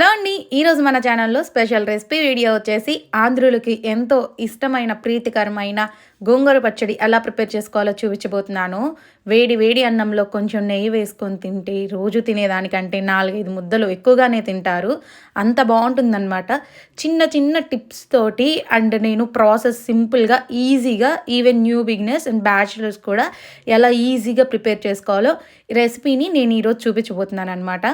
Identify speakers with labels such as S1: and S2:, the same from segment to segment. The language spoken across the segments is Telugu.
S1: హలో అండి ఈరోజు మన ఛానల్లో స్పెషల్ రెసిపీ వీడియో వచ్చేసి ఆంధ్రులకి ఎంతో ఇష్టమైన ప్రీతికరమైన గోంగూర పచ్చడి ఎలా ప్రిపేర్ చేసుకోవాలో చూపించబోతున్నాను. వేడి వేడి అన్నంలో కొంచెం నెయ్యి వేసుకొని తింటే రోజు తినేదానికంటే నాలుగైదు ముద్దలు ఎక్కువగానే తింటారు. అంత బాగుంటుందన్నమాట. చిన్న చిన్న టిప్స్ తోటి అండ్ నేను ప్రాసెస్ సింపుల్గా ఈజీగా even new beginners and bachelors కూడా ఎలా ఈజీగా ప్రిపేర్ చేసుకోవాలో రెసిపీని నేను ఈరోజు చూపించబోతున్నాను అనమాట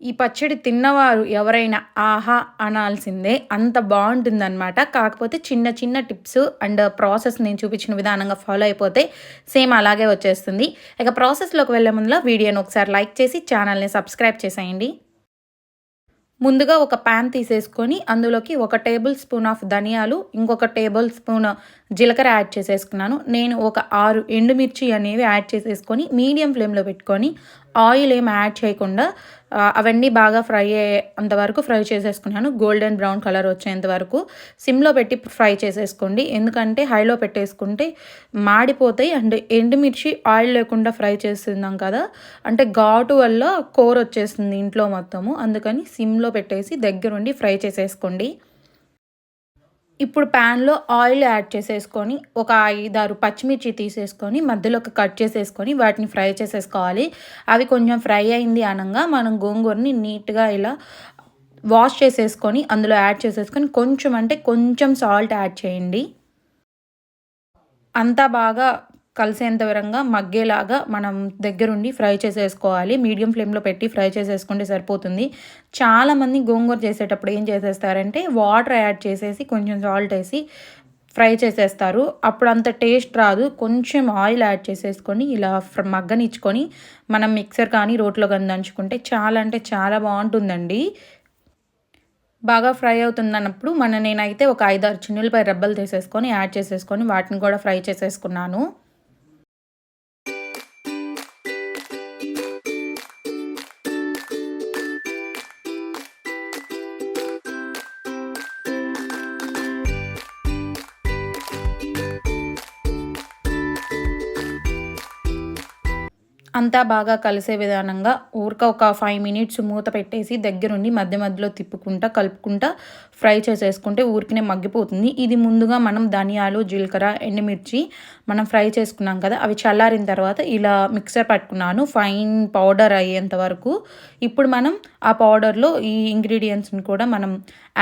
S1: ఈ పచ్చడి తిన్నవారు ఎవరైనా ఆహా అనాల్సిందే. అంత బాగుంటుందన్నమాట. కాకపోతే చిన్న చిన్న టిప్స్ అండ్ ప్రాసెస్ నేను చూపించిన విధానంగా ఫాలో అయిపోతే సేమ్ అలాగే వచ్చేస్తుంది. ఇక ప్రాసెస్లోకి వెళ్ళే ముందులో వీడియోని ఒకసారి లైక్ చేసి ఛానల్ని సబ్స్క్రైబ్ చేసేయండి. ముందుగా ఒక ప్యాన్ తీసేసుకొని అందులోకి ఒక టేబుల్ స్పూన్ ఆఫ్ ధనియాలు ఇంకొక టేబుల్ స్పూన్ జీలకర్ర యాడ్ చేసేసుకున్నాను. నేను ఒక ఆరు ఎండుమిర్చి అనేవి యాడ్ చేసేసుకొని మీడియం ఫ్లేమ్లో పెట్టుకొని ఆయిల్ ఏం యాడ్ చేయకుండా అవన్నీ బాగా ఫ్రై అంతవరకు ఫ్రై చేసేసుకున్నాను. గోల్డెన్ బ్రౌన్ కలర్ వచ్చేంత వరకు సిమ్లో పెట్టి ఫ్రై చేసేసుకోండి. ఎందుకంటే హైలో పెట్టేసుకుంటే మాడిపోతాయి. అండ్ ఎండుమిర్చి ఆయిల్ లేకుండా ఫ్రై చేస్తున్నాం కదా అంటే ఘాటు వల్ల కూర వచ్చేస్తుంది ఇంట్లో మొత్తము. అందుకని సిమ్లో పెట్టేసి దగ్గరుండి ఫ్రై చేసేసుకోండి. ఇప్పుడు ప్యాన్లో ఆయిల్ యాడ్ చేసేసుకొని ఒక ఐదారు పచ్చిమిర్చి తీసేసుకొని మధ్యలోకి కట్ చేసేసుకొని వాటిని ఫ్రై చేసేసుకోవాలి. అవి కొంచెం ఫ్రై అయింది అనగా మనం గోంగూరని నీట్గా ఇలా వాష్ చేసేసుకొని అందులో యాడ్ చేసేసుకొని కొంచెం అంటే కొంచెం సాల్ట్ యాడ్ చేయండి. అంతా బాగా కలిసేంత విధంగా మగ్గేలాగా మనం దగ్గరుండి ఫ్రై చేసేసుకోవాలి. మీడియం ఫ్లేమ్లో పెట్టి ఫ్రై చేసేసుకుంటే సరిపోతుంది. చాలామంది గోంగూర చేసేటప్పుడు ఏం చేసేస్తారంటే వాటర్ యాడ్ చేసేసి కొంచెం సాల్ట్ వేసి ఫ్రై చేసేస్తారు. అప్పుడు అంత టేస్ట్ రాదు. కొంచెం ఆయిల్ యాడ్ చేసేసుకొని ఇలా మగ్గనిచ్చుకొని మనం మిక్సర్ కానీ రోట్లో కానీ దంచుకుంటే చాలా అంటే చాలా బాగుంటుందండి. బాగా ఫ్రై అవుతుందన్నప్పుడు మన నేనైతే ఒక ఐదారు చిన్నులపై రెబ్బలు తీసేసుకొని యాడ్ చేసేసుకొని వాటిని కూడా ఫ్రై చేసేసుకున్నాను. అంతా బాగా కలిసే విధానంగా ఊరిక ఒక ఫైవ్ మినిట్స్ మూత పెట్టేసి దగ్గరుండి మధ్య మధ్యలో తిప్పుకుంటా కలుపుకుంటా ఫ్రై చేసేసుకుంటే ఊరికనే మగ్గిపోతుంది. ఇది ముందుగా మనం ధనియాలు జీలకర్ర ఎండుమిర్చి మనం ఫ్రై చేసుకున్నాం కదా అవి చల్లారిన తర్వాత ఇలా మిక్సర్ పట్టుకున్నాను. ఫైన్ పౌడర్ అయ్యేంత వరకు ఇప్పుడు మనం ఆ పౌడర్లో ఈ ఇంగ్రీడియంట్స్ని కూడా మనం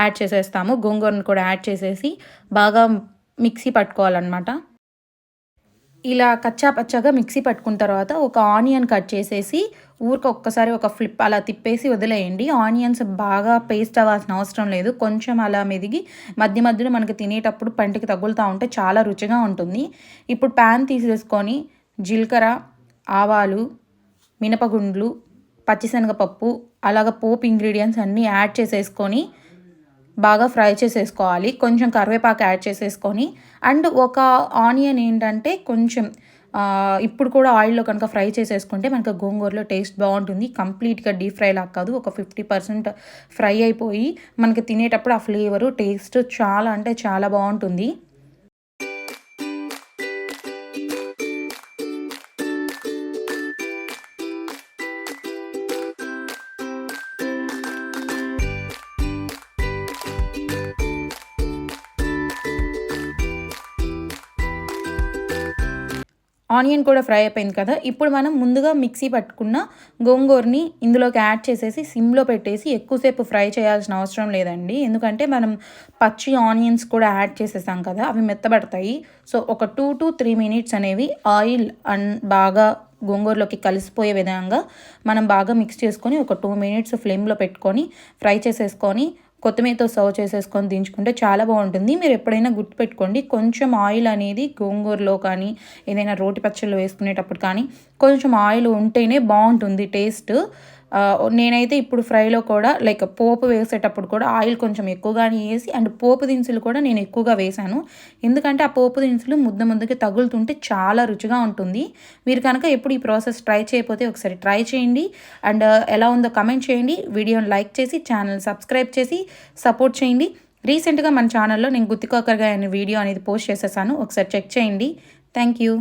S1: యాడ్ చేసేస్తాము. గోంగూరను కూడా యాడ్ చేసేసి బాగా మిక్సీ పట్టుకోవాలన్నమాట. ఇలా కచ్చా పచ్చాగా మిక్సీ పట్టుకున్న తర్వాత ఒక ఆనియన్ కట్ చేసేసి ఊరికి ఒక్కసారి ఒక ఫ్లిప్ అలా తిప్పేసి వదిలేయండి. ఆనియన్స్ బాగా పేస్ట్ అవ్వాల్సిన అవసరం లేదు. కొంచెం అలా మెదిగి మధ్య మధ్యలో మనకి తినేటప్పుడు పంటికి తగులుతూ ఉంటే చాలా రుచిగా ఉంటుంది. ఇప్పుడు ప్యాన్ తీసేసుకొని జీలకర్ర ఆవాలు మినపగుండ్లు పచ్చిశనగపప్పు అలాగ పోపు ఇంగ్రీడియంట్స్ అన్నీ యాడ్ చేసేసుకొని బాగా ఫ్రై చేసేసుకోవాలి. కొంచెం కరివేపాకు యాడ్ చేసేసుకొని అండ్ ఒక ఆనియన్ ఏంటంటే కొంచెం ఇప్పుడు కూడా ఆయిల్లో కనుక ఫ్రై చేసేసుకుంటే మనకు గోంగూరలో టేస్ట్ బాగుంటుంది. కంప్లీట్గా డీప్ ఫ్రై లాగా కాదు ఒక ఫిఫ్టీ పర్సెంట్ ఫ్రై అయిపోయి మనకి తినేటప్పుడు ఆ ఫ్లేవరు టేస్ట్ చాలా అంటే చాలా బాగుంటుంది. ఆనియన్ కూడా ఫ్రై అయిపోయింది కదా. ఇప్పుడు మనం ముందుగా మిక్సీ పట్టుకున్న గోంగూరని ఇందులోకి యాడ్ చేసేసి సిమ్లో పెట్టేసి ఎక్కువసేపు ఫ్రై చేయాల్సిన అవసరం లేదండి. ఎందుకంటే మనం పచ్చి ఆనియన్స్ కూడా యాడ్ చేసేసాం కదా అవి మెత్తబడతాయి. సో ఒక టూ టు త్రీ మినిట్స్ అనేవి ఆయిల్ అండ్ బాగా గోంగూరలోకి కలిసిపోయే విధంగా మనం బాగా మిక్స్ చేసుకొని ఒక టూ మినిట్స్ ఫ్లేమ్లో పెట్టుకొని ఫ్రై చేసేసుకొని కొత్తిమీరతో సర్వ్ చేసేసుకొని దించుకుంటే చాలా బాగుంటుంది. మీరు ఎప్పుడైనా గుర్తుపెట్టుకోండి కొంచెం ఆయిల్ అనేది గోంగూరలో కానీ ఏదైనా రోటి పచ్చళ్ళు వేసుకునేటప్పుడు కానీ కొంచెం ఆయిల్ ఉంటేనే బాగుంటుంది టేస్ట్. నేనైతే ఇప్పుడు ఫ్రైలో కూడా లైక్ పోపు వేసేటప్పుడు కూడా ఆయిల్ కొంచెం ఎక్కువగానే వేసి అండ్ పోపు దినుసులు కూడా నేను ఎక్కువగా వేశాను ఎందుకంటే ఆ పోపు దినుసులు ముద్ద ముద్దకి తగులుతుంటే చాలా రుచిగా ఉంటుంది. మీరు కనుక ఎప్పుడు ఈ ప్రాసెస్ ట్రై చేయకపోతే ఒకసారి ట్రై చేయండి. అండ్ ఎలా ఉందో కమెంట్ చేయండి. వీడియోని లైక్ చేసి ఛానల్ సబ్స్క్రైబ్ చేసి సపోర్ట్ చేయండి. రీసెంట్గా మన ఛానల్లో నేను గుత్తికోకరగా అనే వీడియో అనేది పోస్ట్ చేసేసాను. ఒకసారి చెక్ చేయండి. Thank you.